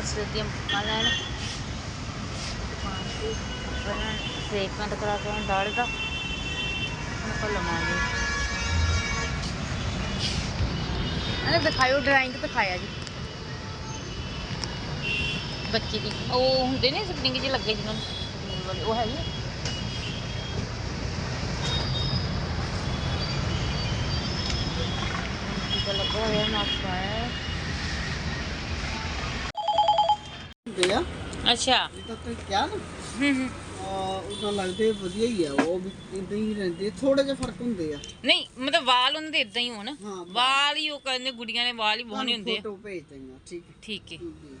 ਅਸਰ ਦੀਆਂ ਬੁੱਕਾਂ ਲੈਣ। ਦੁਕਾਨ ਤੇ ਉਹਨਾਂ ਟ੍ਰੀਟਮੈਂਟ ਕਰਾ ਕੇ ਆਉਣ ਦਾੜ ਦਾ। ਹੁਣ ਆਪਾਂ ਲਵਾਂਗੇ। ਅਰੇ ਦਿਖਾਇਓ ਡਰਾਇੰਗ ਦਿਖਾਇਆ ਜੀ। ਬੱਚੀ ਦੀ। ਉਹ ਹੁੰਦੇ ਨੇ ਸਪਰਿੰਗ ਜਿਹੇ ਲੱਗੇ ਜਿਹਨਾਂ ਨੂੰ। ਉਹ ਹੈ ਆ? ਲੱਗਾ ਹੋਇਆ ਮਾਸਕ ਪਾਇਆ। ਹੁੰਦੇ ਆ। ਅੱਛਾ। ਜਿੱਦਾਂ ਤੁਸੀਂ ਕਿਹਾ ਨਾ। ਹੂੰ ਹੂੰ। ਉਦੋਂ ਲੱਗਦੇ ਵਧੀਆ ਹੀ ਆ ਉਹ ਵੀ ਇਦਾਂ ਹੀ ਰਹਿੰਦੇ ਥੋੜੇ ਜਿਹਾ ਫ਼ਰਕ ਹੁੰਦੇ ਆ। ਨਹੀਂ ਮਤਲਬ ਵਾਲ ਉਹਨਾਂ ਦੇ ਇਦਾਂ ਹੀ ਹੋਣ। ਹਾਂ, ਵਾਲ। ਹੀ ਉਹ ਕਹਿੰਦੇ ਗੁੜੀਆਂ ਦੇ ਵਾਲ ਹੀ ਬਹੁਣੇ ਹੁੰਦੇ। ਆ ਫੋਟੋ ਭੇਜ ਦਿੰਗਾ ਠੀਕ ਹੈ। ਠੀਕ ਹੈ। ਜੀ।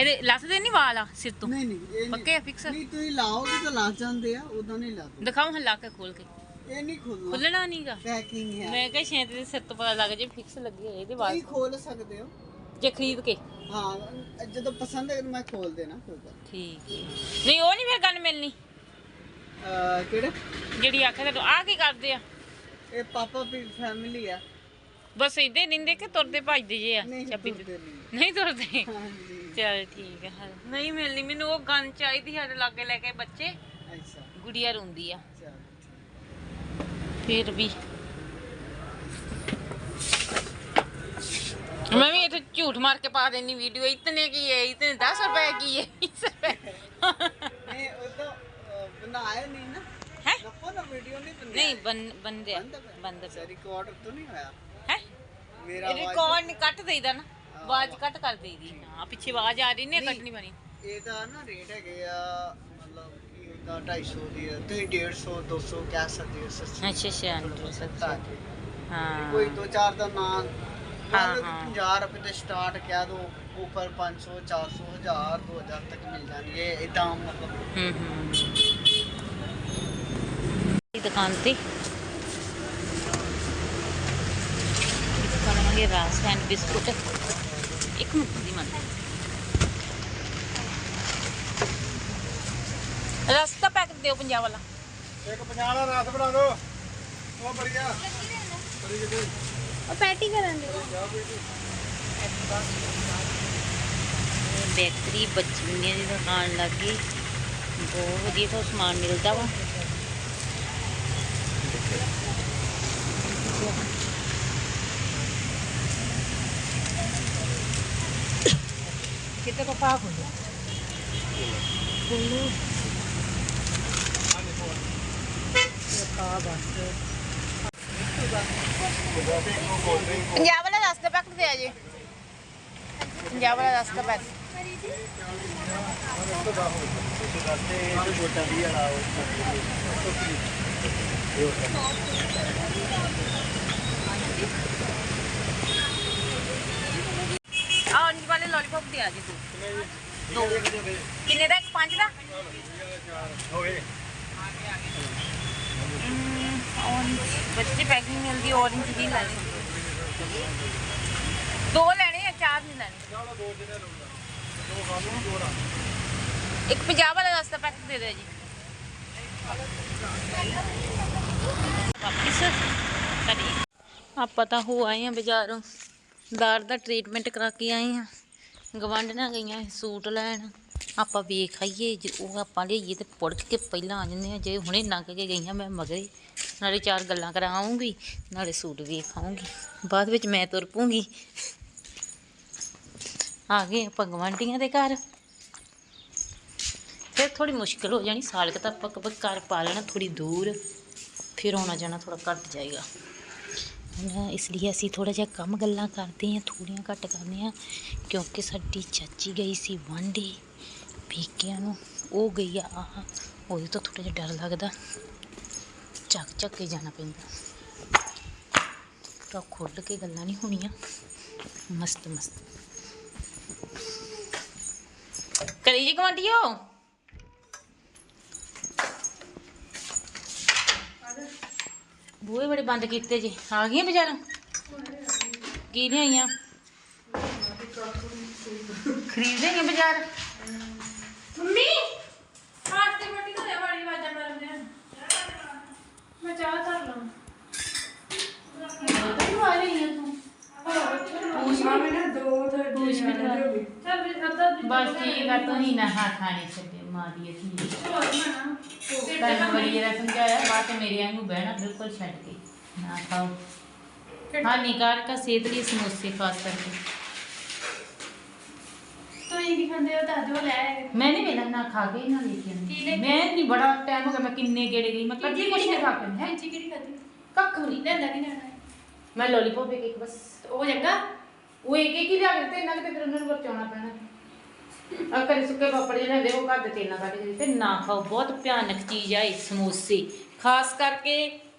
ਇਹਦੇ ਲੱਥਦੇ ਨਹੀਂ ਵਾਲ ਆ ਸਿਰ ਤੋਂ? ਨਹੀਂ ਨਹੀਂ ਇਹ ਨਹੀਂ ਪੱਕੇ ਫਿਕਸ ਨਹੀਂ। ਤੁਸੀਂ ਲਾਓਗੇ ਤਾਂ ਲੱਗ ਜਾਂਦੇ ਆ ਉਦਾਂ ਨਹੀਂ ਦਿਖਾਓ ਹੱਲਾ ਕੇ ਖੋਲ ਕੇ। ਇਹ ਨਹੀਂ ਖੋਲਣਾ। ਖੁੱਲਣਾ ਨਹੀਂਗਾ ਪੈਕਿੰਗ ਹੈ। ਮੈਂ ਕਿਹਾ ਸ਼ਾਇਦ ਇਹਦੇ ਸਿਰ ਤੋਂ ਪਤਾ ਲੱਗ ਜੇ ਫਿਕਸ ਲੱਗੇ ਹੋਏ ਇਹਦੇ ਵਾਲ। ਤੁਸੀਂ ਖੋਲ ਸਕਦੇ ਹੋ। ਜੇ ਖਰੀਦ ਕੇ। ਹਾਂ ਜਦੋਂ ਪਸੰਦ ਹੈ ਮੈਂ ਖੋਲ ਦੇਣਾ ਕੋਈ ਗੱਲ ਠੀਕ ਹੈ। ਨਹੀਂ ਉਹ ਨਹੀਂ ਫਿਰ ਗੱਲ ਮਿਲਣੀ। ਅਹ, ਕਿਹੜੇ? ਜਿਹੜੀ ਆਖਿਆ ਤੇ ਆ ਕੀ ਕਰਦੇ ਆ? ਇਹ ਪਾਪਾ ਵੀ ਫੈਮਿਲੀ ਆ। ਬਸ ਇਦਾਂ ਹੀ ਰਹਿੰਦੇ ਕਿ ਤੁਰਦੇ ਭੱਜਦੇ ਜੇ ਆ ਨਹੀਂ ਚਾਬੀ ਤੁਰਦੇ ਨਹੀਂ। ਨਹੀਂ ਤੁਰਦੇ? ਹਾਂਜੀ। ਚਲ ਠੀਕ ਹੈ। ਨਹੀਂ ਮਿਲਣੀ ਮੈਨੂੰ ਉਹ ਗਨ ਚਾਹੀਦੀ ਸਾਡੇ ਲਾਗੇ ਲੈ ਕੇ ਬੱਚੇ। ਅੱਛਾ। ਗੁੜੀਆ ਰੋਂਦੀ ਆ। ਚਲੋ ਫਿਰ ਵੀ। ਮੈਂ ਵੀ ਇੱਥੇ ਝੂਠ ਮਾਰ ਕੇ ਪਾ ਦੇਣੀ ਵੀਡੀਓ ਇਤਨੇ ਕੀ ਹੈ ਇਤਨੇ 10 ਰੁਪਏ ਕੀ ਹੈ 20 ਰੁਪਏ। ਨਹੀਂ ਉਹ ਤਾਂ ਅਹ, ਬਣਾਇਆ ਨਹੀਂ ਨਾ। ਹੈ? ਨਾ ਵੀਡੀਓ ਨਹੀਂ ਬਣਾਇਆ ਨਹੀਂ ਬੰਦੇ ਬੰਦ। ਬੰਦ ਤਾਂ ਨਹੀਂ ਆਵਾਜ਼ ਨਹੀਂ ਕੱਟ ਦੇਈਦਾ ਨਾ। ਆਵਾਜ਼ ਕੱਟ ਕਰ ਦੇਈਦੀ। ਹਾਂ ਪਿੱਛੇ ਆਵਾਜ਼ ਆ ਰਹੀ ਨੇ ਨਹੀਂ। ਕੱਟਣੀ ਬਣੀ ਇਹਦਾ ਨਾ ਰੇਟ ਹੈਗੇ ਆ ਮਤਲਬ ਕੀ ਹੁੰਦਾ 250 ਦੀ ਤੁਸੀਂ 150 200 ਕਹਿ ਸਕਦੇ ਹੋ ਸਸਤੀ ਅੱਛਾ ਅੱਛਾ ਹਾਂ। ਕੋਈ ਦੋ ਚਾਰ ਦਾ ਨਾਮ ਹਾਂ, ਹਾਂ ਹਾਂ। 50 ਰੁਪਏ ਤੇ ਸਟਾਰਟ ਕਹਿ ਦੋ ਉੱਪਰ 500 400 1000 2000 ਤੱਕ ਮਿਲ ਜਾਣਗੇ। ਇਦਾਂ ਮਤਲਬ ਹੂੰ ਹੂੰ। ਇਹ ਦੁਕਾਨ ਤੇ। ਕਰਾਂਗੇ ਰਾਸ ਐਂਡ ਬਿਸਕੁਟ। ਇੱਕ ਮਿੰਟ ਦੀ ਮੰਨ ਰਸਤਾ ਪੈਕ ਦਿਓ ਪੰਜਾਬ ਵਾਲਾ। ਇੱਕ 50 ਦਾ ਰਸ ਬਣਾ ਦਿਓ ਉਹ ਬੜੀਆ ਉਹ ਪੈਟੀ ਕਰਾਂਗੇ ਬੇਕਰੀ ਬੱਚੀਆਂ ਦੀ ਦੁਕਾਨ ਲੱਗੀ ਬਹੁਤ ਵਧੀਆ ਤੋਂ ਸਮਾਨ ਮਿਲਦਾ ਵਾ ਕਿਤੇ ਕੋ ਪਾਕ ਹੁੰਦਾ ਬੋਲੋ ਕਾ ਬਸ ਪੰਜਾਬ ਵਾਲਾ ਰਸਤਾ ਪੈਕ ਦੇ ਆ ਜੀ। ਪੰਜਾਬ ਵਾਲਾ ਰਸਤਾ ਪੈਕ ਆਰੰਜ ਵਾਲੇ ਲੋਲੀਪੌਪ ਦੇ ਆ ਜੀ ਦੋ। ਕਿੰਨੇ ਦਾ? ਇੱਕ ਪੰਜ ਦਾ? ਹੋਏ ਔਰੰਜ ਬੱਚੇ ਪੈਕਿੰਗ ਮਿਲਦੀ ਔਰੰਜ ਦੀ ਲੈਣੀ ਦੋ ਲੈਣੇ ਆ, ਚਾਰ ਨਹੀਂ ਲੈਣੇ। ਇੱਕ ਪੰਜਾਬ ਵਾਲਾ ਰਸਤਾ ਪੈਕ ਦੇ ਦਿਓ ਜੀ। ਵਾਪਿਸ। ਕਰੀ। ਆਪਾਂ ਤਾਂ ਹੋ ਆਏ ਆ ਬਾਜ਼ਾਰੋਂ। ਦਾਰ ਦਾ ਟ੍ਰੀਟਮੈਂਟ ਕਰਾ ਕੇ ਆਏ ਆ। ਗਵਾਂਢਣਾ ਗਈਆਂ ਸੂਟ ਲੈਣ। ਆਪਾਂ ਵੇਖ ਆਈਏ ਜੇ ਉਹ ਆਪਾਂ ਲਈਏ ਤੇ ਪੁੜ ਕੇ ਪਹਿਲਾਂ ਆ ਜਾਂਦੇ ਆ। ਜੇ ਹੁਣੇ ਲੰਘ ਕੇ ਗਈਆਂ, ਮੈਂ ਮਗਰੇ। ਨਾਲੇ ਚਾਰ ਗੱਲਾਂ ਕਰਾਉਂਗੀ ਨਾਲੇ ਸੂਟ ਵੇਖ ਆਉਂਗੀ ਬਾਅਦ ਵਿੱਚ ਮੈਂ ਤੁਰ ਪੂੰਗੀ ਆ ਗਏ ਆਪਾਂ ਗਵਾਂਢੀਆਂ ਦੇ ਘਰ। ਫਿਰ ਥੋੜੀ ਮੁਸ਼ਕਲ ਹੋ ਜਾਣੀ ਸਾਲ ਕ ਤਾਂ ਆਪਾਂ ਕ- ਘਰ ਪਾ ਲੈਣਾ ਥੋੜੀ ਦੂਰ। ਫਿਰ ਆਉਣਾ ਜਾਣਾ ਥੋੜਾ ਘੱਟ ਜਾਏਗਾ। ਇਸ ਲਈ ਅਸੀਂ ਥੋੜਾ ਜਿਹਾ ਕੰਮ ਗੱਲਾਂ ਕਰਦੇ ਹਾਂ ਥੋੜੀਆਂ ਘੱਟ ਕਰਦੇ ਹਾਂ। ਕਿਉਂਕਿ ਸਾਡੀ ਚਾਚੀ ਗਈ ਸੀ ਵਾਂਡੇ ਪੇਕਿਆਂ ਨੂੰ, ਉਹ ਗਈ ਆ, ਆਹ, ਉਹਦੇ ਤੋਂ ਥੋੜਾ ਜਿਹਾ ਡਰ ਲੱਗਦਾ। ਚੱਕ ਚੱਕ ਕੇ ਜਾਣਾ ਪੈਂਦਾ। ਤਾਂ ਖੁੱਲ ਕੇ ਗੱਲਾਂ ਨਹੀਂ ਹੋਣੀਆਂ। ਮਸਤ ਮਸਤ। ਕਰੀ ਜੀ ਗਵਾਂਢੀਓ ਬੂਹੇ ਬੜੇ ਬੰਦ ਕੀਤੇ ਜੀ। ਆ ਗਈਆਂ ਬਾਜ਼ਾਰੋਂ? ਕੀ ਲਿਆਈਆਂ? ਖਰੀਦੇ ਨਹੀਂ ਬਾਜ਼ਾਰ ਮੰਮੀ ਆਟੇ ਮੱਟੀ ਤੋਂ ਲੈ ਬੜੀ ਵਾਜਾ ਮਾਰਦੇ ਆ ਮੈਂ ਚਾਹ ਧਰ ਲਾਂ ਤੂੰ ਆ ਰਹੀ ਹੈ ਤੂੰ ਪੂਛ ਮਾਵੇਂ ਨਾ ਦੋ ਤੇ ਕੁਛ ਵੀ ਖਾ ਚੱਲ ਵੀ ਅੱਧਾ ਵੀ ਤੂੰ ਹੀ ਨਾ ਖਾਣੇ ਛੱਡੇ ਮਾਰੀ ਠੀਕ ਹੋਰ ਬਣਾ ਤੇ ਤੈਨੂੰ ਬੜੀ ਜਰਾ ਸਮਝਾਇਆ ਬਾਅਦ ਚ ਮੇਰੇ ਵਾਂਗੂ ਬਹਿਣਾ ਬਿਲਕੁਲ ਛੱਡ ਕੇ। ਨਾ ਖਾਓ। ਹਾਨੀਕਾਰਕ ਆ ਸਿਹਤ ਲਈ ਸਮੋਸੇ ਖਾਸ ਕਰਕੇ। ਤੁਸੀਂ ਕੀ ਖਾਂਦੇ ਹੋ? ਦੱਸ ਦਿਓ ਲੈ। ਮੈਂ ਨਹੀਂ ਵੇਲਾ ਨਾ ਖਾ ਕੇ ਨਾ ਲੈ ਕੇ ਕੀ ਲੈ ਆਉਂਦੀ। ਕੇ? ਮੈਂ ਨਹੀਂ ਬੜਾ ਟਾਈਮ ਹੋ ਗਿਆ ਮੈਂ ਕਿੰਨੇ ਗੇੜੇ ਗਈ ਮੈਂ ਕਦੀ ਕੁਛ ਨਹੀਂ ਖਾ ਕੇ ਹੈ ਜੀ ਕਿਹੜੀ ਖਾਦੀ ਕੱਖ ਨਹੀਂ ਲੈਂਦਾ ਕੀ ਲੈਣਾ ਹੈ? ਮੈਂ ਲੋਲੀਪੌਪ ਇੱਕ ਇੱਕ ਬਸ। ਤੇ ਉਹ ਚੰਗਾ? ਉਹ ਇੱਕ ਇੱਕ ਹੀ ਲਿਆ ਕੇ ਤੇ ਇਹਨਾਂ ਕਿਤੇ ਫਿਰ ਉਹਨਾਂ ਨੂੰ ਬਚਾਉਣਾ ਪੈਣਾ। ਆ ਕਰੇ ਸੁੱਕੇ ਪਾਪੜ ਜਿਹੜੇ ਹੁੰਦੇ ਉਹ ਘਰ ਦੇ ਤੇਲ ਨਾਲ ਕੱਢ ਕੇ ਤੇ ਨਾ ਖਾਓ ਬਹੁਤ ਭਿਆਨਕ ਚੀਜ਼ ਆ ਇਹ ਸਮੋਸੇ। ਖਾਸ ਕਰਕੇ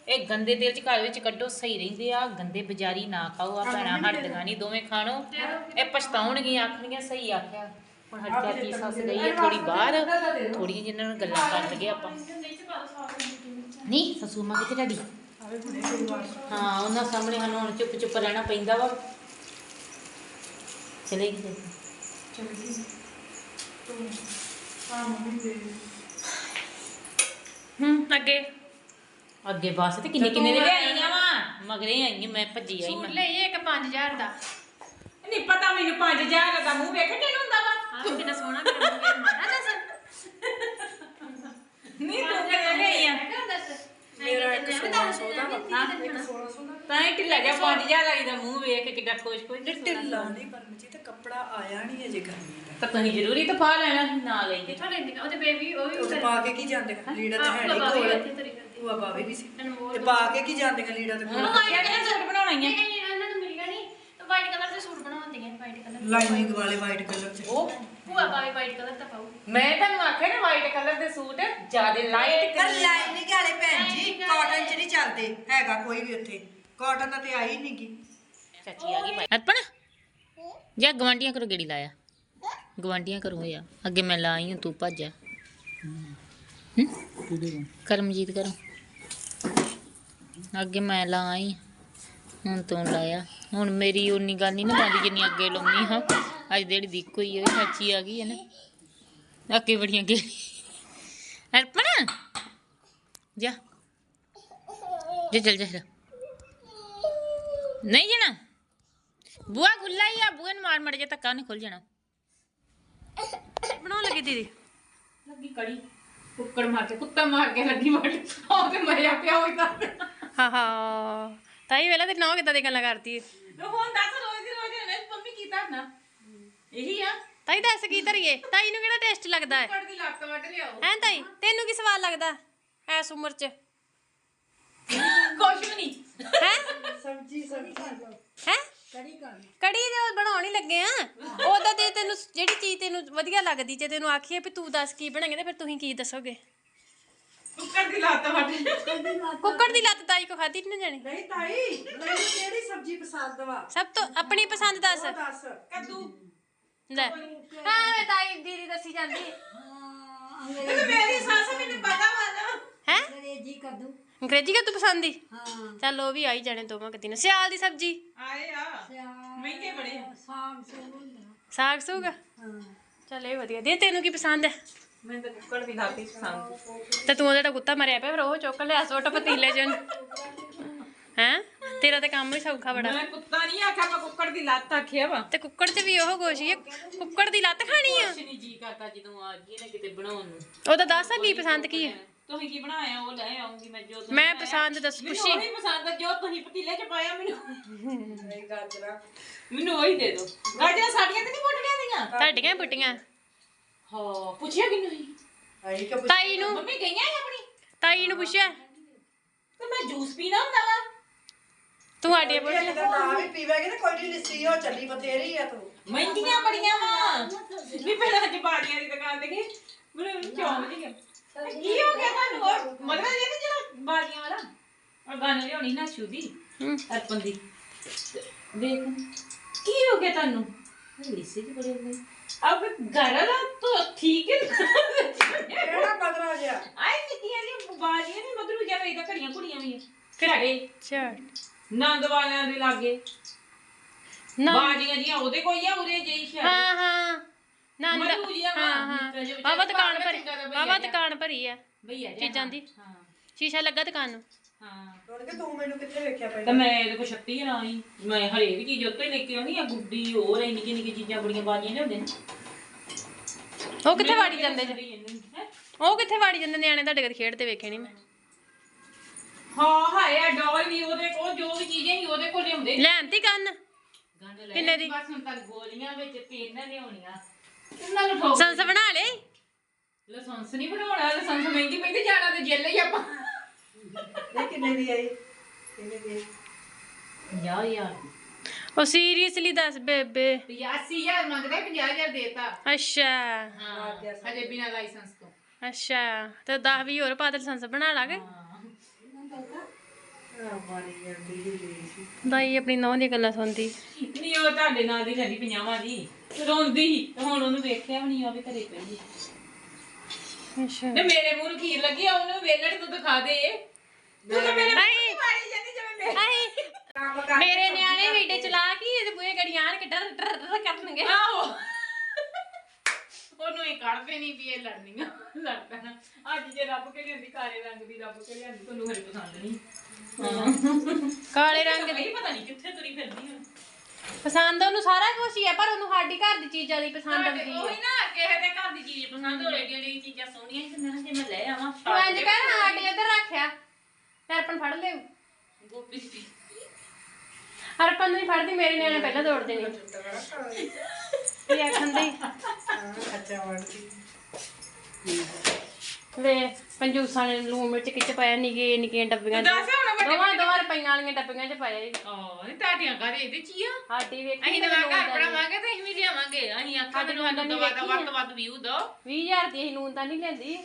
ਇਹ ਗੰਦੇ ਤੇਲ ਚ ਘਰ ਵਿੱਚ ਕੱਢੋ ਸਹੀ ਰਹਿੰਦੇ ਆ। ਗੰਦੇ ਬਾਜ਼ਾਰੀ ਨਾ ਖਾਓ ਆ ਭੈਣਾਂ ਹਟਦੀਆਂ ਨਹੀਂ ਦੋਵੇਂ ਖਾਣੋ। ਇਹ ਪਛਤਾਉਣਗੀਆਂ ਆਖਣਗੀਆਂ ਸਹੀ ਆਖਿਆ। ਹੁਣ ਸਾਡੀ ਚਾਚੀ ਸੱਸ ਗਈ ਹੈ ਥੋੜੀ ਬਾਹਰ। ਥੋੜੀਆਂ ਜਿਨ੍ਹਾਂ ਨਾਲ ਗੱਲਾਂ ਕਰ ਲਗੇ ਆਪਾਂ। ਨਹੀਂ ਸਸੂ ਮਾਂ ਕਿੱਥੇ ਹਾਂ ਉਹਨਾਂ ਸਾਹਮਣੇ ਸਾਨੂੰ ਹੁਣ ਚੁੱਪ ਚੁੱਪ ਰਹਿਣਾ ਪੈਂਦਾ ਵਾ। ਚਲੇ ਗਈ ਹੂੰ ਅੱਗੇ। ਅੱਗੇ ਬੱਸ ਤੇ ਕਿੰਨੇ ਕਿੰਨੇ ਦੇ ਲਿਆਈਆਂ ਵਾ ਮਗਰੇ ਆਈਆਂ ਮੈਂ ਭੱਜੀ ਆਈ ਸੂਟ ਮੈਂ। ਲਈਏ ਇੱਕ 5000 ਦਾ। ਨਹੀਂ ਪਤਾ ਮੈਨੂੰ 5000 ਦਾ ਮੂੰਹ ਵੇਖ ਕਿਹਨੂੰ ਹੁੰਦਾ ਵਾ? ਆਹ ਕਿੰਨਾ ਸੋਹਣਾ ਮੇਰਾ ਮੂੰਹ ਵੇਖ ਮਾਰਾ ਦੱਸ ਨਹੀਂ ਤੂੰ ਕਿਹਨੇ ਕਿਹਾ ਦੱਸ ਮੇਰਾ ਇੱਕ 1600 ਦਾ ਵਾ। ਇੱਕ 1600 ਦਾ ਤਾਂ ਹੀ ਢਿੱਲਾ ਗਿਆ 5000 ਵਾਲੀ ਦਾ ਮੂੰਹ ਵੇਖ ਕਿੱਡਾ ਖੁਸ਼ ਖੁਸ਼। ਤੇ ਢਿੱਲਾ ਨਹੀਂ ਪਰਮਜੀਤ ਤੇ ਕੱਪੜਾ ਆਇਆ ਨਹੀਂ ਅਜੇ ਗਰਮੀ ਦਾ। ਤਾਂ ਤੁਸੀਂ ਜ਼ਰੂਰੀ ਤਾਂ ਪਾ ਲੈਣਾ ਨਾ ਲੈਂਦੇ ਕਿੱਥੋਂ ਲੈਂਦੀਆਂ ਉਹਦੇ ਬੇਬੀ ਉਹ ਵੀ ਉਹ ਪਾ ਕੇ ਕੀ ਜਾਂਦੇ ਲੀੜਾ ਤਾਂ ਹੈ ਨਹੀਂ ਕੋਲ। ਉਹ ਬਾਵੇ ਵੀ ਸੀ। ਤੇ ਪਾ ਕੇ ਕੀ ਜਾਂਦੇ ਲੀੜਾ ਤੇ ਕੋਲ ਕਿਹੜਾ ਸੂਟ ਬਣਾਉਣਾ ਹੀ ਆ ਇਹਨਾਂ ਨੂੰ ਮਿਲੇਗਾ ਨਹੀਂ। ਵਾਈਟ ਕਲਰ ਦੇ ਸੂਟ ਬਣਾਉਂਦੀਆਂ ਵਾਈਟ ਕਲਰ ਲਾਈਨਿੰਗ ਵਾਲੇ ਵਾਈਟ ਕਲਰ ਚ। ਉਹ ਭੂਆ ਪਾਵੇ ਵਾਈਟ ਕਲਰ ਦਾ ਪਾਉ ਮੈਂ ਤੁਹਾਨੂੰ ਆਖਿਆ ਨਾ ਵਾਈਟ ਕਲਰ ਦੇ ਸੂਟ ਜ਼ਿਆਦਾ ਲਾਈਟ ਪਰ ਲਾਈਨਿੰਗ ਵਾਲੇ ਭੈਣ ਜੀ ਕਾਟਨ ਚ ਨਹੀਂ ਚੱਲਦੇ ਹੈਗਾ ਕੋਈ ਵੀ ਉੱਥੇ। ਕਾਟਨ ਦਾ ਤੇ ਆਈ ਨਹੀਂ ਗੀ। ਚਾਚੀ ਆ ਗਈ ਭਾਈ ਅਰਪਣ ਜਾ ਗਵਾਂਡੀਆਂ ਕਰੋ ਗੇੜੀ ਲਾਇਆ। ਗਵਾਂਡੀਆਂ ਕਰੋ ਆ ਅੱਗੇ ਮੈਂ ਲਾਈ ਹਾਂ ਤੂੰ ਭੱਜ ਜਾ। ਹੂੰ? ਕਰਮਜੀਤ ਕਰੋ ਅੱਗੇ ਮੈਂ ਲਾਈ ਹੁਣ ਤੂੰ ਲਾਇਆ। ਹੁਣ ਮੇਰੀ ਉਨੀ ਗੱਲ ਨਹੀਂ ਨਾ ਬੰਦੀ ਜਿੰਨੀ ਅੱਗੇ ਲਾਉਣੀ ਹਾਂ। ਅੱਜ ਜਿਹੜੀ ਦੀ ਕੋਈ ਹੈ ਚਾਚੀ ਆ ਗਈ ਹੈ ਨਾ। ਅੱਗੇ ਬੜੀਆਂ ਗੇੜੀ ਅਰਪਣ! ਜਾ। ਜਾ ਚਲ ਜਾ ਜਾ। ਨਹੀਂ ਜਾਣਾ। ਬੂਆ ਖੁੱਲਾ ਹੀ ਆ ਬੂਆ ਨੂੰ ਮਾਰ ਮੜ ਜੇ ਧੱਕਾ ਨਹੀਂ ਖੁੱਲ ਜਾਣਾ। ਬਣਾਉਣ ਲੱਗੀ ਦੀਦੀ? ਲੱਗੀ ਕੜੀ ਕੁੱਕੜ ਮਾਰ ਕੇ ਕੁੱਤਾ ਮਾਰ ਕੇ ਲੱਗੀ ਮੜ ਉਹ ਤੇ ਮਰਿਆ ਪਿਆ ਹੋਈ ਤਾਂ। ਹਾਂ ਹਾਂ। ਤਾਈ ਵੇਲਾ ਤੇ ਨਾ ਕਿਦਾਂ ਦੀ ਗੱਲਾਂ ਕਰਦੀ ਹੁਣ ਦੱਸ ਰੋਜ਼ ਦੀ ਰੋਜ਼ ਮੈਂ ਮੰਮੀ ਕੀਤਾ ਨਾ ਇਹੀ ਆ? ਤਾਈ ਦੱਸ ਕੀ ਧਰੀਏ? ਤਾਈ ਨੂੰ ਕਿਹੜਾ ਟੇਸਟ ਲੱਗਦਾ ਹੈ? ਕੁੱਕੜ ਦੀ ਲੱਤ ਵੱਢ ਲਿਆਓ। ਹੈਂ ਤਾਈ? ਤੈਨੂੰ ਕੀ ਸਵਾਦ ਲੱਗਦਾ ਐਸ ਉਮਰ ਚ? ਕੁਛ ਵੀ ਨਹੀਂ। ਹੈ? ਸਬਜੀ ਸਬਜੀ ਹੈ? ਕੜੀ ਕਰ ਕੜੀ ਦੇ ਬਣਾਉਣ ਹੀ ਲੱਗੇ ਆ। ਉਹਦਾ ਤੇ ਤੈਨੂੰ ਜਿਹੜੀ ਚੀਜ਼ ਤੈਨੂੰ ਵਧੀਆ ਲੱਗਦੀ ਜੇ ਤੈਨੂੰ ਆਖੀਏ ਵੀ ਤੂੰ ਦੱਸ ਕੀ ਬਣਾਂਗੇ ਤੇ ਫਿਰ ਤੁਸੀਂ ਕੀ ਦੱਸੋਗੇ? ਕੁੱਕੜ ਦੀ ਲੱਤ ਵੱਢ ਕੁੱਕੜ ਦੀ ਲੱਤ ਤਾਈ ਕੋ ਖਾਦੀ ਨਹੀਂ ਜਾਣੀ? ਨਹੀਂ ਤਾਈ ਮੈਨੂੰ ਕਿਹੜੀ ਸਬਜੀ ਪਸੰਦ ਵਾ? ਸਭ ਤੋਂ ਆਪਣੀ ਪਸੰਦ ਦੱਸ। ਉਹ ਦੱਸ। ਕੱਦੂ। ਲੈ। ਹਾਂ ਵੇ ਤਾਈ ਦੀਦੀ ਦੱਸੀ ਜਾਂਦੀ। ਮੇਰੀ ਸੱਸ ਮੈਨੂੰ ਪਤਾ ਵਾ ਨਾ ਹੈ? ਅੰਗਰੇਜ਼ੀ ਕੱਦੂ ਅੰਗਰੇਜ਼ੀ ਕਾ ਤੂੰ ਪਸੰਦ ਦੀ? ਹਾਂ। ਚੱਲ ਉਹ ਵੀ ਆਈ ਜਾਣੇ ਦੋਵਾਂ ਕਦੀ ਨੂੰ ਸਿਆਲ ਦੀ ਸਬਜੀ। ਆਏ ਆ। ਮਹਿੰਗੇ ਬੜੇ ਸਾਗ ਸੂਗ ਸਾਗ ਸੂਗ? ਹਾਂ। ਚੱਲ ਇਹ ਵਧੀਆ। ਦੇ ਤੈਨੂੰ ਕੀ ਪਸੰਦ ਹੈ? ਮੈਨੂੰ ਤਾਂ ਕੁੱਕੜ ਦੀ ਲੱਤ ਹੀ। ਪਸੰਦ ਤੇ ਤੂੰ ਜਿਹੜਾ ਕੁੱਤਾ ਮਰਿਆ ਪਿਆ ਫਿਰ ਉਹ ਚੁੱਕ ਲਿਆ ਸੁੱਟ ਪਤੀਲੇ ਚ। ਹੈ? ਤੇਰਾ ਤੇ ਕੰਮ ਹੀ ਸੌਖਾ ਬੜਾ। ਮੈਂ ਕੁੱਤਾ ਨਹੀਂ ਆਖਿਆ ਮੈਂ ਕੁੱਕੜ ਦੀ ਲੱਤ ਆਖਿਆ ਵਾ। ਤੇ ਕੁੱਕੜ 'ਚ ਵੀ ਉਹ ਕੁਛ ਹੀ ਹੈ ਕੁੱਕੜ ਦੀ ਲੱਤ ਖਾਣੀ ਆ। ਕੁਛ ਨਹੀਂ ਜੀ ਕਰਦਾ ਜਦੋਂ ਆ ਗਈ ਨਾ ਕਿਤੇ ਬਣਾਉਣ ਨੂੰ। ਉਹਦਾ ਦੱਸ ਆ ਕੀ ਪਸੰਦ ਕੀ ਹੈ ਤੁਸੀਂ ਕੀ ਬਣਾਇਆ ਉਹ ਲੈ ਆਉਂਗੀ ਮੈਂ ਜੋ ਤੁਸੀਂ ਮੈਂ ਬਣਾਇਆ। ਪਸੰਦ ਦੱਸ ਮੈਨੂੰ ਖੁਸ਼ੀ। ਉਹੀ ਪਸੰਦ ਆ ਜੋ ਤੁਸੀਂ ਪਤੀਲੇ 'ਚ ਪਾਇਆ ਮੈਨੂੰ। ਨਹੀਂ ਗਾਜਰਾ ਮੈਨੂੰ ਉਹੀ ਦੇ ਦਿਓ। ਗਾਜਰਾਂ ਸਾਡੀਆਂ ਤੇ ਨਹੀਂ ਪੁੱਟਣੀਆਂ ਦੀਆਂ ਤੁਹਾਡੀਆਂ ਪੁੱਟੀਆਂ ਹਾਂ ਪੁੱਛਿਆ ਕਿੰਨੂੰ ਆਈ ਕਿ ਤਾਈ ਨੂੰ। ਮੰਮੀ ਗਈਆਂ ਆਪਣੀ? ਤਾਈ ਨੂੰ ਪੁੱਛਿਆ। ਤੇ ਮੈਂ ਜੂਸ ਪੀਣਾ ਹੁੰਦਾ ਵਾ। ਤੂੰ ਆਡੀਆ ਬੋਲ ਨਾ ਵੀ ਪੀਵੇਗੀ ਤੇ ਕੋਈ ਨਹੀਂ ਲਿੱਸੀ ਹੋ ਚੱਲੀ ਬਥੇਰੀ ਆ ਤੂੰ। ਮਹਿੰਗੀਆਂ ਬੜੀਆਂ ਵਾ। ਵੀ ਪਹਿਲਾਂ ਅੱਜ ਬਾੜੀਆਂ ਦੀ ਦੁਕਾਨ ਤੇ ਗਏ ਮੈਨੂੰ ਚੌਂਕ ਨਹੀਂ ਗਿਆ ਕੀ ਹੋ ਗਿਆ ਤੁਹਾਨੂੰ? ਹੋਰ ਮਤਲਬ ਇਹ ਤੇ ਜਿਹੜਾ ਬਾੜੀਆਂ ਵਾਲਾ? ਔਰ ਗਾਣੇ ਲਿਆਉਣੀ ਨਾ ਸ਼ੂਦੀ ਹੂੰ। ਅਰਪਣ ਦੀ। ਦੇਖ। ਕੀ ਹੋ ਗਿਆ ਤੁਹਾਨੂੰ? ਲਿਸੇ ਦੀ ਬੜੀ ਹੋ ਗਈ ਅਬ ਗਰਲ ਤਾਂ ਠੀਕ ਹੈ। ਕਿਹੜਾ ਕਦਰਾ ਜਿਆ ਆਏ ਨਿੱਕੀਆਂ ਜਿਹੀਆਂ ਬਾੜੀਆਂ ਨੇ ਮਧਰੂ ਜਿਹਾ ਵੇਦਾ ਘੜੀਆਂ ਕੁੜੀਆਂ ਵੀ ਆ। ਫਿਰ ਆ ਗਏ। ਚਾਰ ਨੰਦ ਵਾਲਿਆਂ ਦੇ ਲਾਗੇ। ਨਾ ਬਾਜੀਆਂ ਜੀਆਂ ਉਹਦੇ ਕੋਈ ਆ ਉਰੇ ਜਿਹੀ ਸ਼ਾਇਦ ਹਾਂ ਹਾਂ। ਨੰਦ ਮਧੂ ਜੀ ਆ, ਹਾਂ ਵਾਵਾ ਵਿਚਾਰਾ ਦੁਕਾਨ ਭਰੀ ਚੰਗਾ ਦੁਕਾਨ ਆ ਭਈਆ ਜਿਹਾ, ਚੀਜ਼ਾਂ ਦੀ। ਹਾਂ। ਸ਼ੀਸ਼ਾ ਲੱਗਾ ਦੁਕਾਨ ਨੂੰ। ਹਾਂ। ਮੁੜ ਕੇ ਤੂੰ ਮੈਨੂੰ ਕਿੱਥੇ ਵੇਖਿਆ ਤਾਂ ਪਹਿਲਾਂ? ਮੈਂ ਇਹਦੇ ਕੋ ਛੱਪੀ ਰਾਣੀ ਮੈਂ ਹਰੇਕ ਚੀਜ਼ ਉੱਤੇ ਹੀ ਲੈ ਕੇ ਆਉਣੀ ਆ ਗੁੱਡੀ ਹੋਰ ਇਹ ਨਿੱਕੀ ਨਿੱਕੀ ਚੀਜ਼ਾਂ ਬੜੀਆਂ ਬਾਜੀਆਂ ਲਿਆਉਂਦੇ ਨੇ। ਉਹ ਕਿੱਥੇ ਵਾੜੀ ਜਾਂਦੇ ਜੇ? ਹੈਂ? ਉਹ ਕਿੱਥੇ ਵਾੜੀ ਜਾਂਦੇ ਨਿਆਣੇ ਤੁਹਾਡੇ ਕਦੇ ਖੇਡਦੇ ਵੇਖੇ ਨਹੀਂ ਮੈਂ। ਹਾਂ ਹਾਏ ਆ ਡੋਲ ਵੀ ਉਹਦੇ ਕੋਲ ਜੋ ਵੀ ਚੀਜ਼ਾਂ ਹੀ ਉਹਦੇ ਕੋਲ ਲਿਆਉਂਦੇ ਲੈਣਤੀ ਕੰਨ? ਗੰਢ ਲੈ ਕਿੰਨੇ ਦੀ? ਬਸ ਹੁਣ ਤੱਕ ਗੋਲੀਆਂ ਵਿੱਚ ਤਿੰਨ ਲਿਆਉਣੀਆਂ ਉਹਨਾਂ ਨੂੰ ਠੋਕ ਸੰਸ ਬਣਾ ਲਈ? ਲਾਇਸੈਂਸ ਨਹੀਂ ਬਣਾਉਣਾ ਲਾਇਸੈਂਸ ਮਹਿੰਗੀ ਪੈਂਦੀ ਜਾਣਾ ਤੇ ਜੇਲੇ ਹੀ ਆਪਾਂ। ਇਹ ਕਿੰਨੇ ਦੀ ਆਈ? ਕਿੰਨੇ ਦੀ ਆਈ? 50 ਯਾਰ ਉਹ ਸੀਰੀਅਸਲੀ ਦੱਸ ਬੇਬੇ। 85000 ਮੰਗਦੇ 50000 ਦੇਤਾ। ਅੱਛਾ। ਹਾਂ ਹਜੇ ਬਿਨਾ ਲਾਇਸੈਂਸ ਤੋਂ। ਅੱਛਾ ਤੇ 10 ਵੀ ਹੋਰ ਪਾ ਤੇ ਸੰਸ ਬਣਾ ਲਾਗੇ। ਦਾਈ ਆਪਣੀ ਨੌਂ ਦੀਆਂ ਗੱਲਾਂ ਸੁਣਦੀ। ਨਹੀਂ ਉਹ ਤੁਹਾਡੇ ਨਾਲ ਦੀ ਲੈਂਦੀ ਪੰਜਾਵਾਂ ਦੀ। ਰੋਂਦੀ ਸੀ ਤੇ ਹੁਣ ਉਹਨੂੰ ਵੇਖਿਆ ਵੀ ਨਹੀਂ ਆ ਵੀ ਘਰੇ ਪਈ ਅੱਛਾ। ਤੇ ਮੇਰੇ ਮੂੰਹ ਨੂੰ ਖੀਰ ਲੱਗੀ ਆ ਉਹਨੂੰ ਵੇਲੜ ਤੂੰ ਦਿਖਾ ਦੇ। ਤੂੰ ਤਾਂ ਮੇਰੇ ਮੂੰਹ ਆਈ ਨੂੰ ਮਾਰੀ ਜਾਂਦੀ ਜਿਵੇਂ ਮੇਰੇ ਆਈ ਕੰਮ ਕਰ ਮੇਰੇ ਨਿਆਣੇ ਵੀਡੇ ਚਲਾ ਕੇ ਇਹਦੇ ਬੂਹੇ ਗੜੀਆਂ ਆਣ ਕੇ ਡਰ ਡਰ ਡਰ ਕਰਨਗੇ। ਆਹੋ। ਉਹਨੂੰ ਇਹ ਕੱਢਦੇ ਨਹੀਂ ਵੀ ਇਹ ਲੜਨੀਆਂ ਲੜ ਪੈਣਾ। ਅੱਜ ਜੇ ਰੱਬ ਕੇ ਲਿਆਂਦੀ ਕਾਲੇ ਰੰਗ ਦੀ ਰੱਬ ਕੇ ਲਿਆਂਦੀ ਤੁਹਾਨੂੰ ਹਰੇ ਪਸੰਦ ਨਹੀਂ ਹਾਂ। ਕਾਲੇ ਰੰਗ ਦੀ। ਪਤਾ ਨਹੀਂ ਕਿੱਥੇ ਤੁਰੀ ਫਿਰਦੀ ਹੁਣ ਪਸੰਦ ਉਹਨੂੰ ਸਾਰਾ ਕੁਝ ਹੀ ਆ ਪਰ ਉਹਨੂੰ ਸਾਡੀ ਘਰ ਦੀ ਚੀਜ਼ਾਂ ਦੀ ਪਸੰਦ ਆਉਂਦੀ ਉਹੀ ਹੈ ਨਾ ਕਿਸੇ ਦੇ ਘਰ ਦੀ ਚੀਜ਼ ਪਸੰਦ ਹੋ ਰਹੀ ਜਿਹੜੀ ਚੀਜ਼ਾਂ ਸੋਹਣੀਆਂ ਕਿ ਮੈਂ ਜੇ ਮੈਂ ਲੈ ਆਵਾਂ ਤੂੰ ਇੰਜ ਕਰ ਸਾਡੇ ਇੱਧਰ ਰੱਖਿਆ ਅਰਪਣ ਫੜ ਲਿਓ। ਗੋਪੀ ਦੀ। ਅਰਪਣ ਨੂੰ ਹੀ ਫੜਦੀ ਮੇਰੇ ਨਿਆਣੇ ਪਹਿਲਾਂ ਦੌੜਦੇ ਨੇ। ਇਹ ਆਖਣ ਦੇ ਅੱਛਾ ਵੜਦੀ ਵੇ ਪੰਜੂਸਾਂ ਨੇ ਲੂਣ ਮਿਰਚ ਕਿੱਚ ਪਾਇਆ? ਨਿੱਕੇ ਨਿੱਕੀਆਂ ਡੱਬੀਆਂ ਚ। ਦੱਸ ਹੁਣ ਵੱਡੇ ਦੋਵਾਂ ਦੋਵਾਂ ਰੁਪਈਆਂ ਵਾਲੀਆਂ ਡੱਬੀਆਂ ਚ ਪਾਇਆ ਜੀ ਆਹ ਇਹ ਤੁਹਾਡੀਆਂ ਘਰ ਇਹਦੇ ਚ ਹੀ ਆ ਸਾਡੀ ਵੇਖੀ ਅਸੀਂ ਘਰ ਬਣਾਵਾਂਗੇ ਤੇ ਅਸੀਂ ਵੀ ਲਿਆਵਾਂਗੇ। ਅਸੀਂ ਆਖਾਂ ਸਾਡੀ ਮੈਨੂੰ ਸਾਡਾ ਵੱਧ ਨੀ ਵੱਧ ਵੱਧ ਤੋਂ ਵੱਧ ਵਿਊ ਦੋ 20000 ਦੀ ਅਸੀਂ ਨੂਨ ਤਾਂ ਨਹੀਂ ਲੈਂਦੀ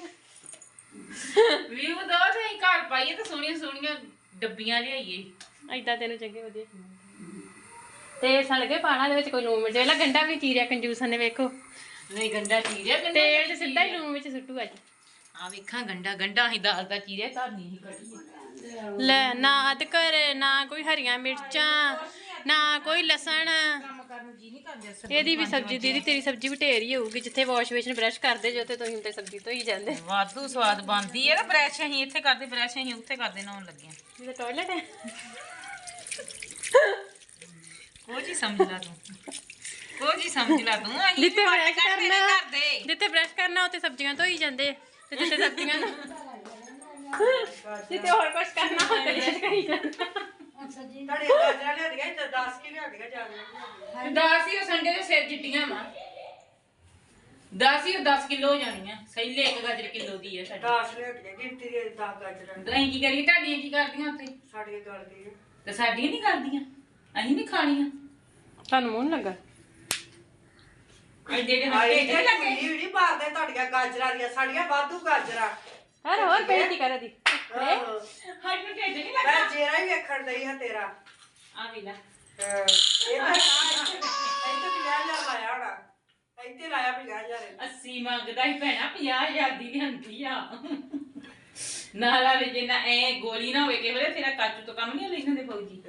ਵਿਊ ਦੋ ਤੇ ਅਸੀਂ ਘਰ ਪਾਈਏ ਤੇ ਸੋਹਣੀਆਂ ਸੋਹਣੀਆਂ ਡੱਬੀਆਂ ਲਿਆਈਏ। ਐਦਾਂ ਤੈਨੂੰ ਚੰਗੇ ਵਧੀਆ ਤੇ ਸਲਗੇ ਪਾਣਾ ਦੇ ਵਿੱਚ ਕੋਈ ਲੂਣ ਮਿਰਚ। ਵੇਲਾ ਗੰਡਾ ਵੀ ਚੀਰਿਆ ਕੰਜੂਸਾਂ ਨੇ ਵੇਖੋ। ਨਹੀਂ ਗੰਡਾ ਚੀਰਿਆ ਗੰਡਾ ਤੇਲ ਤੇ ਸਿੱਧਾ ਹੀ ਲੂਣ ਵਿੱਚ ਸੁੱਟੂ ਅੱਜ। ਆ ਵੇਖਾਂ ਗੰਡਾ ਗੰਡਾ ਅਸੀਂ ਦਾਲ ਦਾ ਚੀਰਿਆ ਤਾਂ ਨਹੀਂ ਕੱਢੀ ਲੈ ਨਾ ਅਦਕਰ ਨਾ ਕੋਈ ਹਰੀਆਂ ਮਿਰਚਾਂ ਨਾ ਕੋਈ ਲਸਣ। ਇਹਦੀ ਵੀ ਸਬਜ਼ੀ ਦੀਦੀ ਤੇਰੀ ਸਬਜ਼ੀ ਵੀ ਢੇਰ ਹੋਊਗੀ ਜਿੱਥੇ ਵਾਸ਼ ਬੇਸ਼ਨ ਬ੍ਰਸ਼ ਕਰਦੇ ਜੋ ਤੇ ਤੁਸੀਂ ਤੇ ਸਬਜ਼ੀ ਧੋਈ ਜਾਂਦੇ। ਵਾਧੂ ਸਵਾਦ ਬਣਦੀ ਹੈ ਨਾ ਬ੍ਰਸ਼ ਅਸੀਂ ਇੱਥੇ ਕਰਦੇ ਬ੍ਰਸ਼ ਅਸੀਂ ਉੱਥੇ ਕਰਦੇ ਨਾਉਣ ਲੱਗੇ। ਇਹ ਟਾਇਲਟ ਹੈ? ਉਹ ਜੀ ਸਮਝ ਲਾ ਤੂੰ ਉਹ ਜੀ ਸਮਝ ਲਾ ਤੂੰ ਅਸੀਂ ਜਿੱਥੇ ਵੀ ਬ੍ਰਸ਼ ਵਾਟੇ ਕਰਦੇ ਨੇ ਕਰਨਾ ਕਰਦੇ ਜਿੱਥੇ ਬ੍ਰਸ਼ ਕਰਨਾ ਉੱਥੇ ਸਬਜ਼ੀਆਂ ਧੋਈ ਜਾਂਦੇ ਤੇ ਜਿੱਥੇ ਸਬਜ਼ੀਆਂ ਜਿੱਥੇ ਹੋਰ ਕੁਝ ਕਰਨਾ ਉੱਥੇ ਬ੍ਰਸ਼ ਕਰੀ ਜਾਂਦੇ ਤੁਹਾਡੇ ਗਾਜਰਾਂ ਲਿਆਂਦੀਆਂ ਤੇ 10 ਕਿ ਲਿਆਂਦੀਆਂ ਜਾਣੀਆਂ ਦਸ ਹੀ ਉਹ ਸੰਡੇ ਦੇ ਸਿਰ ਜਿੱਟੀਆਂ ਵਾ 10 ਹੀ ਉਹ 10 ਕਿਲੋ ਹੋ ਜਾਣੀਆਂ ਸਹੀ ਲੈ ਇੱਕ ਗਾਜਰ ਕਿਲੋ ਦੀ ਹੈ ਸਾਡੀ 10 ਲਿਆਂਦੀਆਂ ਗਿਣਤੀ ਦੇ 10 ਗਾਜਰਾਂ ਅਸੀਂ ਕੀ ਕਰੀਏ ਤੁਹਾਡੀਆਂ ਕੀ ਕਰਦੀਆਂ ਉੱਥੇ ਸਾਡੀਆਂ ਗਲਦੀਆਂ ਤੇ ਸਾਡੀਆਂ ਨਹੀਂ ਕਰਦੀਆਂ ਅਸੀਂ ਨਹੀਂ ਖਾਣੀਆਂ ਤੁਹਾਨੂੰ ਮੂੰਹ ਨੀ ਲੱਗਾ? ਐਡੇ ਐਡੇ ਆਈ ਹੱਟੇ ਜੇ ਲੱਗੀ। ਵੀ ਨਹੀਂ ਮਾਰਦੇ ਤੁਹਾਡੀਆਂ ਗਾਜਰਾਂ ਦੀਆਂ ਸਾਡੀਆਂ ਵਾਧੂ ਗਾਜਰਾਂ। ਹਰ ਹੋਰ ਬੇਇੱਜ਼ਤੀ ਕਰ ਦੀ ਆਹੋ। ਹੱਟ ਨੂੰ ਢਿੱਡ ਨਹੀਂ ਮੈਂ ਜੇਰਾ ਹੀ ਵੇਖਣ ਦਈ ਹਾਂ ਤੇਰਾ। ਆ ਵੀ ਲੈ। ਹਾਂ, ਇਹ ਤਾਂ ਇੱਥੇ 50000 ਲਾਇਆ ਹੋਣਾ। ਇੱਥੇ ਲਾਇਆ 50000 80 ਮੰਗਦਾ ਹੀ ਭੈਣਾ 50000 ਦੀ ਲਿਆਂਦੀ ਆ। ਨਾਲਾ ਵੇ ਜੇ ਨਾ ਐ ਗੋਲੀ ਨਾ ਹੋਵੇ ਕਿ ਵੇਲੇ ਤੇਰਾ ਕਾਚੂ ਤੋਂ ਕੰਮ ਨਹੀਂ ਲੈਣ ਦੇ ਫੌਜੀ।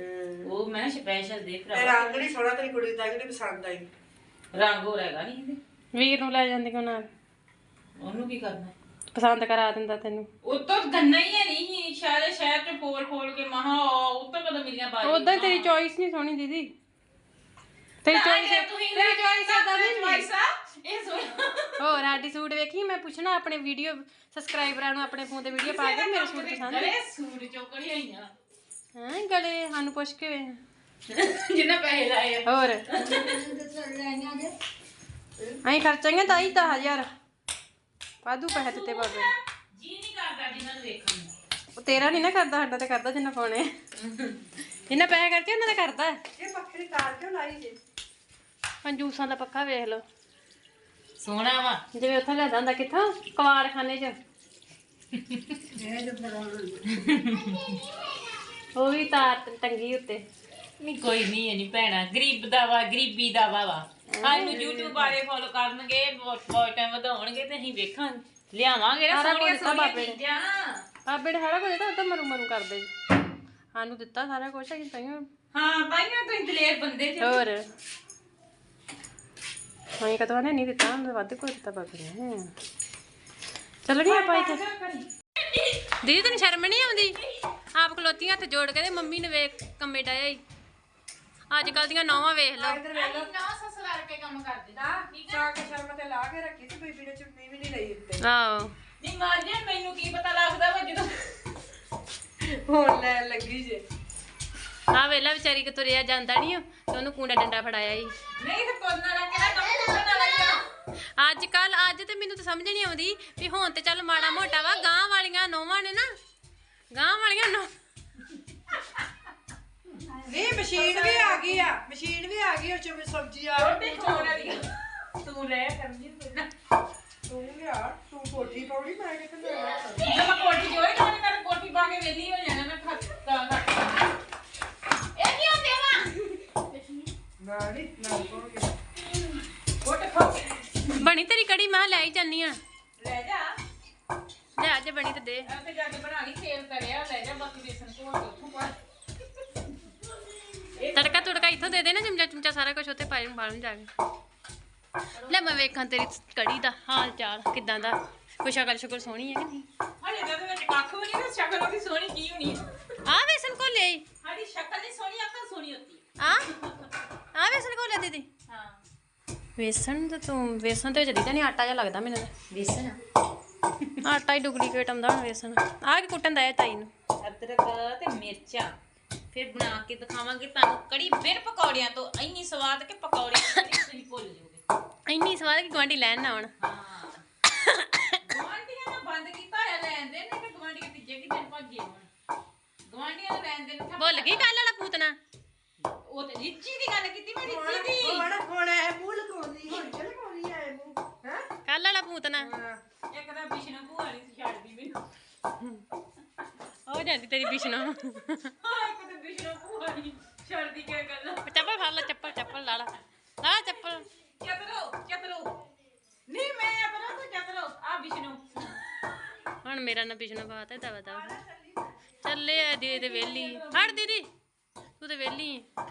ਉਹ ਮੈਂ ਸਪੈਸ਼ਲ ਦੇ ਤੇ ਭਰਾ ਰੰਗ ਨਹੀਂ ਸੋਹਣਾ ਤੇਰੀ ਕੁੜੀ ਦਾ ਨਹੀਂ ਪਸੰਦ ਆਈ। ਰੰਗ ਹੋ ਰਹੇਗਾ ਨਹੀਂ ਇਹਦੇ। ਵੀਰ ਨੂੰ ਲੈ ਜਾਂਦੇ ਕੋ ਨਾਲ ਉਹਨੂੰ ਕੀ ਕਰਨਾ? ਪਸੰਦ ਕਰਾ ਦਿੰਦਾ ਤੈਨੂੰ। ਉਤੋਂ ਗੰਨਾ ਹੀ ਹੈ ਨਹੀਂ ਸ਼ਹਿਰ ਸ਼ਹਿਰ ਚ ਫੋਲ ਫੋਲ ਕੇ ਮਹਾ ਉਤੋਂ ਕਦੋਂ ਮਿਲੀਆਂ ਬਾਜੀ ਉਦਾਂ ਤੇਰੀ ਚੋਇਸ ਨਹੀਂ ਸੋਹਣੀ ਦੀਦੀ। ਤੇਰੀ ਚੋਇਸ ਤੇਰੀ ਚੋਇਸ ਏਦਾਂ ਦੀ ਨਹੀਂ ਇਹ ਸੁਣ ਹੋਰ ਸਾਡੀ ਸੂਟ ਵੇਖੀ? ਮੈਂ ਪੁੱਛਣਾ ਆਪਣੇ ਵੀਡੀਓ ਸਬਸਕ੍ਰਾਈਬਰਾਂ ਨੂੰ ਆਪਣੇ ਫੋਨ ਤੇ ਵੀਡੀਓ ਪਾ ਕੇ ਮੇਰੇ ਸੂਟ ਪਸੰਦ ਗਲੇ ਸੂਟ ਚੋਕੜੀ ਆਈਆਂ। ਹਾਂ ਗਲੇ? ਸਾਨੂੰ ਪੁੱਛ ਕੇ। ਜਿੰਨਾ ਪੈਸੇ ਲਾਏ ਆ। ਹੋਰ। ਅਸੀਂ ਖਰਚਾਂਗੇ ਤਾਂ ਹੀ 10000 ਵਾਧੂ ਪੈਸੇ ਦਿੱਤੇ ਬਾਬੇ ਨੇ। ਜੀ ਨਹੀਂ ਕਰਦਾ ਜਿੰਨਾਂ ਨੂੰ ਵੇਖਣ ਨੂੰ। ਉਹ ਤੇਰਾ ਨਹੀਂ ਨਾ ਕਰਦਾ ਸਾਡਾ ਤੇ ਕਰਦਾ ਜਿੰਨਾ ਪਾਉਣੇ ਜਿੰਨਾ ਪੈਸੇ ਕਰਕੇ ਉਹਨਾਂ ਦਾ ਕਰਦਾ। ਇਹ ਪੱਖੇ ਦੀ ਤਾਰ ਕਿਉਂ ਲਾਈ ਜੀ? ਪੰਜੂਸਾਂ ਦਾ ਪੱਖਾ ਵੇਖ ਲਓ। ਸੋਹਣਾ ਵਾ। ਜਿਵੇਂ ਉੱਥੋਂ ਲਿਆਦਾ ਹੁੰਦਾ ਕਿੱਥੋਂ? ਕਵਾੜਖਾਨੇ 'ਚ। ਉਹ ਵੀ ਤਾਰ ਤੇ ਟੰਗੀ ਉੱਤੇ। ਨਹੀਂ ਕੋਈ ਨਹੀਂ ਹੈ ਨਹੀਂ ਭੈਣਾ। ਗਰੀਬ ਦਾ ਵਾ ਗਰੀਬੀ ਦਾ ਵਾ ਵਾ। ਸਾਨੂੰ YouTube ਵਾਲੇ ਫੋਲੋ ਕਰਨਗੇ ਬਹੁਤ ਬਹੁਤ ਟਾਈਮ ਵਧਾਉਣਗੇ ਤੇ ਅਸੀਂ ਵੇਖਾਂ ਲਿਆਵਾਂਗੇ ਨਾ ਸਾਰਾ ਕੁਝ ਸੋਹਣੀਆਂ ਬਾਬੇ ਨੇ। ਬਾਬੇ ਨੇ ਸਾਰਾ ਕੁਝ ਤਾਂ ਮਰੂ ਮਰੂ ਕਰਦੇ ਜੀ ਸਾਨੂੰ ਦਿੱਤਾ ਸਾਰਾ ਕੁਝ ਅਸੀਂ ਤਾਈਓ ਹਾਂ ਬਾਈਆਂ ਤੁਸੀਂ ਦਲੇਰ ਬੰਦੇ ਜੇ। ਹੋਰ। ਹਾਂ ਕਦੋਂ ਨੇ ਨਹੀਂ ਦਿੱਤਾ ਉਹਨੇ ਵੱਧ ਕੋਈ ਦਿੱਤਾ ਬਾਬੇ ਨੇ ਚਲੋ ਨਹੀਂ ਆਪਾਂ ਇੱਥੇ ਦੀਦੀ ਤੈਨੂੰ ਸ਼ਰਮ ਨਹੀਂ ਆਉਂਦੀ? ਆਪ ਖਲੋਤੀ ਹੱਥ ਜੋੜ ਕੇ ਤੇ ਮੰਮੀ ਨੇ ਵੇਖ ਕੰਮੇ ਡਾਇਆ ਈ ਅੱਜ ਕੱਲ ਦੀਆਂ ਨੌਵਾਂ ਵੇਖ ਲਓ। ਇੱਧਰ ਵੇਖ ਲਓ। ਨਾ ਸੱਸ ਕਰਕੇ ਕੰਮ ਕਰਦੇ ਨਾ ਚਾਕ ਸ਼ਰਮ ਤੇ ਲਾ ਕੇ ਰੱਖੀ ਸੀ ਬੀਬੀ ਨੇ ਚੁੰਨੀ ਵੀ ਨਹੀਂ ਲਈ ਉੱਤੇ। ਆਹੋ। ਨਹੀਂ ਮਾਰਜੇ ਮੈਨੂੰ ਕੀ ਪਤਾ ਲੱਗਦਾ ਵਾ ਜਦੋਂ ਹੁਣ ਲੈ ਲੱਗੀ ਜੇ। ਆ ਵੇਲਾ ਵਿਚਾਰੀ ਕਿ ਤੁਰਿਆ ਜਾਂਦਾ ਨਹੀਂ ਤੇ ਉਹਨੂੰ ਕੂੰਡਾ ਡੰਡਾ ਫੜਾਇਆ ਈ ਨਹੀਂ ਤੇ ਕਰਨ ਵਾਲਾ ਹੀ ਆ ਅੱਜ ਕੱਲ ਅੱਜ ਤੇ ਮੈਨੂੰ ਤਾਂ ਸਮਝ ਨਹੀਂ ਆਉਂਦੀ ਵੀ ਹੁਣ ਤੇ ਚੱਲ ਮਾੜਾ ਮੋਟਾ ਵਾ ਗਾਂ ਵਾਲੀਆਂ ਨੌਵਾਂ ਨੇ ਨਾ। ਗਾਂ ਵਾਲੀਆਂ ਨੌ ਨਹੀਂ ਮਸ਼ੀਨ ਵੀ ਆ ਗਈ ਆ ਮਸ਼ੀਨ ਵੀ ਆ ਗਈ ਉਹ ਚ ਵੀ ਸਬਜ਼ੀ ਆ ਰੋਟੀ ਖਾਣ ਵਾਲੀ ਤੂੰ ਰਹਿ ਕਰਨੀ ਤੂੰ ਲਿਆ ਤੂੰ ਕੋਠੀ ਪਾਉਣੀ ਮੈਂ ਕਿੱਥੇ ਮੈਂ ਕੋਟੀ ਜੋਈ ਮੈਂ ਕੋਟੀ ਪਾ ਕੇ ਵੇਲੀ ਹੋ ਬਾਲਣ ਜਾ ਕੇ ਲੈ ਮੈਂ ਵੇਖਾਂ ਤੇਰੀ ਕੜੀ ਦਾ ਹਾਲ ਚਾਲ ਕਿਦਾਂ ਦਾ। ਕੋਈ ਸ਼ਕਲ ਸ਼ੁਕਲ ਸੋਹਣੀ ਹੈ ਕਿ ਨਹੀਂ? ਹਲੇ ਤਾਂ ਵਿੱਚ ਕੱਖ ਵੀ ਨਹੀਂ ਸ਼ਕਲ ਉਹਦੀ ਸੋਹਣੀ ਕੀ ਹੋਣੀ ਆ ਵੇਸਨ ਕੋ ਲੈ ਸਾਡੀ ਸ਼ਕਲ ਨਹੀਂ ਸੋਹਣੀ ਅਕਲ ਸੋਹਣੀ ਹੁੰਦੀ ਆ? ਆ ਵੇਸਨ ਕੋ ਲੈ ਦੀਦੀ। ਹਾਂ। ਵੇਸਣ ਤੇ ਤੂੰ ਵੇਸਣ ਤੇ ਵਿੱਚ ਦੀਦਾ ਨਹੀਂ ਆਟਾ ਜਿਹਾ ਲੱਗਦਾ ਮੈਨੂੰ ਤਾਂ। ਬੇਸਨ ਆਟਾ ਹੀ ਡੁਪਲੀਕੇਟ ਆਉਂਦਾ ਵੇਸਣ। ਆ ਕੀ ਕੁੱਟਣ ਦਾ ਹੈ ਤਾਈ ਨੂੰ? ਅਦਰਕ ਤੇ ਮਿਰਚਾਂ। ਫਿਰ ਬਣਾ ਕੇ ਦਿਖਾਵਾਂਗੇ। ਤੁਹਾਨੂੰ ਕੜੀ ਬਿਨ ਪਕੌੜਿਆਂ ਤੋਂ ਇੰਨੀ ਸਵਾਦ ਕਿ ਪਕੌੜਿਆਂ ਦੀ ਤੁਸੀਂ ਭੁੱਲ ਜਾਓਗੇ। ਇੰਨੀ ਸਵਾਦ ਕਿ ਗਵਾਂਢੀ ਲੈਣ ਨਾ ਆਉਣ। ਹਾਂ। ਗਵਾਂਢੀਆਂ ਨੇ ਬੰਦ ਕੀਤਾ ਹੋਇਆ ਲੈਣ ਦੇ ਨਹੀਂ ਤੇ ਗਵਾਂਢੀ ਤੀਜੇ ਕੀ ਦਿਨ ਭੱਜੇ ਹੋਣ। ਗਵਾਂਢੀਆਂ ਨੇ ਲੈਣ ਦੇਣ ਭੁੱਲ ਗਈ ਕੱਲ ਵਾਲਾ ਪੂਤਨਾ। ਉਹ ਤੇ ਰਿੱਚੀ ਦੀ ਗੱਲ ਕੀਤੀ ਮੈਂ ਰਿੱਚੀ ਦੀ। ਹੁਣ ਹੁਣ ਇਹ ਮੂੰਹ ਲਗਾਉਂਦੀ ਹੁਣ ਕਿ ਲਗਾਉਂਦੀ ਐ ਮੂੰਹ ਹੈ? ਕੱਲ ਵਾਲਾ ਪੂਤਨਾ। ਇੱਕ ਤਾਂ ਬਿਸ਼ਨੂ ਭੂਆ ਨਹੀਂ ਸੀ ਛੱਡਦੀ ਮੈਨੂੰ। ਹੋ ਜਾਂਦੀ ਤੇਰੀ ਬਿਸ਼ਨੋ। ਤਾਂ ਛੱਡਦੀ ਕਿਆ ਗੱਲ ਚੱਪਲ ਫੜ ਲੈ ਚੱਪਲ ਚੱਪਲ ਲਾ ਲਾ। ਲਾ ਚੱਪਲ। ਚਤਰੋ ਚਤਰੋ ਨਹੀਂ ਮੈਂ ਅਤਰੋ ਤੂੰ ਚਤਰੋ ਆ ਬਿਸ਼ਨੂ ਹੁਣ ਮੇਰਾ ਨਾ ਬਿਸ਼ਨੋ ਬਾਤ ਹੈ ਦਵਾ ਦਵਾ। ਚੱਲੇ ਆ ਦੇ ਦੇ ਵੇਲੀ ਹਟ ਦੀਦੀ ਤੂੰ ਤੇ ਵੇਲੀ ਹੈ